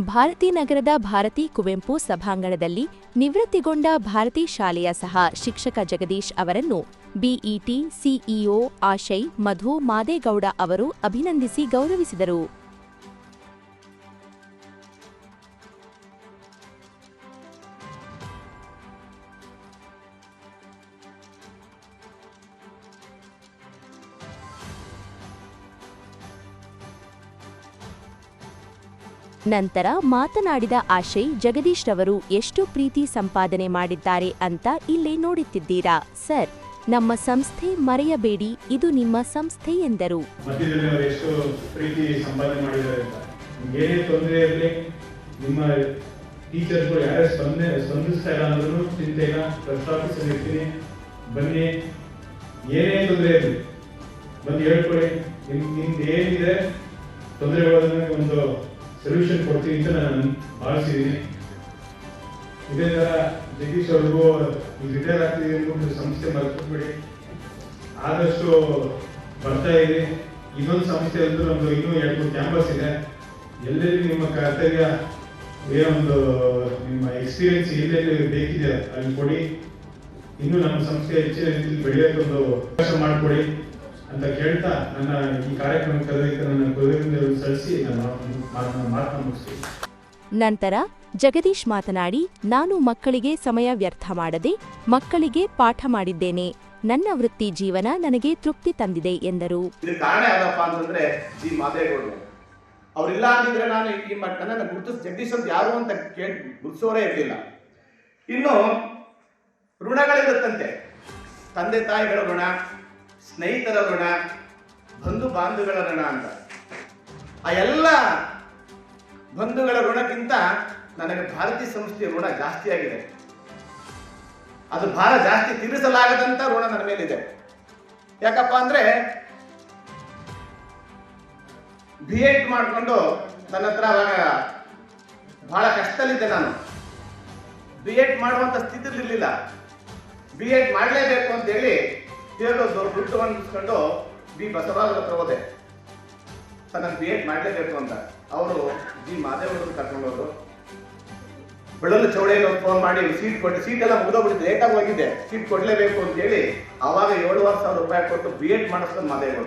ಭಾರತಿ ನಗರದ ಭಾರತಿ ಕುವೆಂಪು ಸಭಾಂಗಣದಲ್ಲಿ ನಿವೃತ್ತಿಗೊಂಡ ಭಾರತಿ ಶಾಲೆಯ ಸಹ ಶಿಕ್ಷಕ ಜಗದೀಶ್ ಅವರನ್ನು ಬಿಇಟಿ ಸಿಇಒ ಆಶಯ್ ಮಧು ಮಾದೇಗೌಡ ಅವರು ಅಭಿನಂದಿಸಿ ಗೌರವಿಸಿದರು. ನಂತರ ಮಾತನಾಡಿದ ಆಶಯ್ ಜಗದೀಶ್ ರವರು ಎಷ್ಟು ಪ್ರೀತಿ ಸಂಪಾದನೆ ಮಾಡಿದ್ದಾರೆ ಅಂತ ಇಲ್ಲೇ ನೋಡುತ್ತಿದ್ದೀರಾ? ಸರ್, ನಮ್ಮ ಸಂಸ್ಥೆ ಮರೆಯಬೇಡಿ, ಇದು ನಿಮ್ಮ ಸಂಸ್ಥೆ ಎಂದರು. ಬಂದು ನಿಮ್ದು ಏನಿದೆ ಒಂದು ಸೊಲ್ಯೂಷನ್ ಕೊಡ್ತೀನಿ ಅಂತ ನಾನು ಭಾವಿಸಿದ್ದೀನಿ ಇದೇ ಥರ ಜಗದೀಶ್ ಅವ್ರಿಗೂ ರಿಟೈರ್ ಆಗ್ತಿದೆ ಅಂದ್ಬಿಟ್ಟು ಸಂಸ್ಥೆ ಮರೆತುಬಿಡಿ ಆದಷ್ಟು ಬರ್ತಾ ಇದೆ ಇನ್ನೊಂದು ಸಂಸ್ಥೆ ಅಂದ್ರೆ ನಮ್ದು ಇನ್ನೂ ಎರಡು ಕ್ಯಾಂಪಸ್ ಇದೆ. ಎಲ್ಲೆಲ್ಲಿ ನಿಮ್ಮ ಕರ್ತವ್ಯ ಏನೊಂದು ನಿಮ್ಮ ಎಕ್ಸ್ಪೀರಿಯನ್ಸ್ ಎಲ್ಲೆಲ್ಲಿ ಬೇಕಿದೆ ಅಲ್ಲಿ ಕೊಡಿ. ಇನ್ನು ನಮ್ಮ ಸಂಸ್ಥೆ ಹೆಚ್ಚಿನ ರೀತಿಯಲ್ಲಿ ಬೆಳೆಯೋಕೆ ಒಂದು ಅವಕಾಶ ಮಾಡಿಕೊಡಿ. ಅಂತ ಕೇಳ್ತಾ ನನ್ನ ಈ ಕಾರ್ಯಕ್ರಮ ಕರೆದಕ್ಕೆ ನನ್ನ ಗೌರವದಿಂದ ಸಲ್ಲಿಸಿ ನನ್ನ ಮಾತನ್ನು ಮುಗಿಸಿ ಮುಗಿಸ್ತೀನಿ. ನಂತರ ಜಗದೀಶ್ ಮಾತನಾಡಿ ನಾನು ಮಕ್ಕಳಿಗೆ ಸಮಯ ವ್ಯರ್ಥ ಮಾಡದೆ ಮಕ್ಕಳಿಗೆ ಪಾಠ ಮಾಡಿದ್ದೇನೆ. ನನ್ನ ವೃತ್ತಿ ಜೀವನ ನನಗೆ ತೃಪ್ತಿ ತಂದಿದೆ ಎಂದರು. ಕಾರಣ ಯಾವ್ದಪ್ಪ ಅಂತಂದ್ರೆ ಜಿ ಮಾದೇಗೌಡರು ಅವರಿಲ್ಲ ಅಂದಿದ್ರೆ ನಾನು ಈ ನನ್ನನ್ನು ಗುರುತಿಸ್ ಜಗದೀಶ್ ಅಂತ ಯಾರು ಅಂತ ಕೇಳಿ ಗುರುತಿಸೋರೇ ಇರಲಿಲ್ಲ. ಇನ್ನು ಋಣಗಳಿರುತ್ತಂತೆ. ತಂದೆ ತಾಯಿಗಳ ಋಣ ಸ್ನೇಹಿತರ ಋಣ, ಬಂಧು ಬಾಂಧುಗಳ ಋಣ ಅಂತ. ಆ ಎಲ್ಲ ಬಂಧುಗಳ ಋಣಕ್ಕಿಂತ ನನಗೆ ಭಾರತೀಯ ಸಂಸ್ಥೆಯ ಋಣ ಜಾಸ್ತಿ ಆಗಿದೆ. ಅದು ಭಾರ ಜಾಸ್ತಿ ತೀರಿಸಲಾಗದಂತ ಋಣ ನನ್ನ ಮೇಲಿದೆ. ಯಾಕಪ್ಪ ಅಂದ್ರೆ ಬಿ ಎಡ್ ಮಾಡಿಕೊಂಡು ನನ್ನ ಹತ್ರ ಅವಾಗ ಬಹಳ ಕಷ್ಟದಲ್ಲಿದ್ದೆ ನಾನು. ಬಿ ಎಡ್ ಮಾಡುವಂತ ಸ್ಥಿತಿ ಇರಲಿಲ್ಲ ಬಿ ಎಡ್ ಮಾಡಲೇಬೇಕು ಅಂತ ಹೇಳೋದು ದುಡ್ಡು ಹೊಂದಿಸ್ಕೊಂಡು ಬಿ ಬಸವರಾಜ್ ಹತ್ರ ಹೋದೆ. ಸರ್ ನಾನು ಬಿ ಎಡ್ ಮಾಡಲೇಬೇಕು ಅಂತ. ಅವರು ಜಿ ಅವರು ಕರ್ಕೊಂಡೋದ್ರು ಬೆಳಲು ಚೌಡೆಯಲ್ಲಿ ಫೋನ್ ಮಾಡಿ ಸೀಟ್ ಕೊಟ್ಟು ಸೀಟ್ ಎಲ್ಲ ಮುಗಿದೋಗ್ಬಿಟ್ಟು ಲೇಟಾಗಿ ಹೋಗಿದ್ದೆ ಸೀಟ್ ಕೊಡಲೇಬೇಕು ಅಂತ ಹೇಳಿ ಆವಾಗ ಏಳುವರೆ ಸಾವಿರ ರೂಪಾಯಿ ಕೊಟ್ಟು ಬಿ ಎಡ್ ಮಾಡಿಸ್ಕೊಂಡು ಮಾದೇವರು.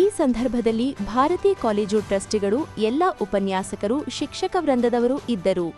ಈ ಸಂದರ್ಭದಲ್ಲಿ ಭಾರತೀಯ ಕಾಲೇಜು ಟ್ರಸ್ಟಿಗಳು ಎಲ್ಲ ಉಪನ್ಯಾಸಕರು, ಶಿಕ್ಷಕ ವೃಂದದವರು ಇದ್ದರು.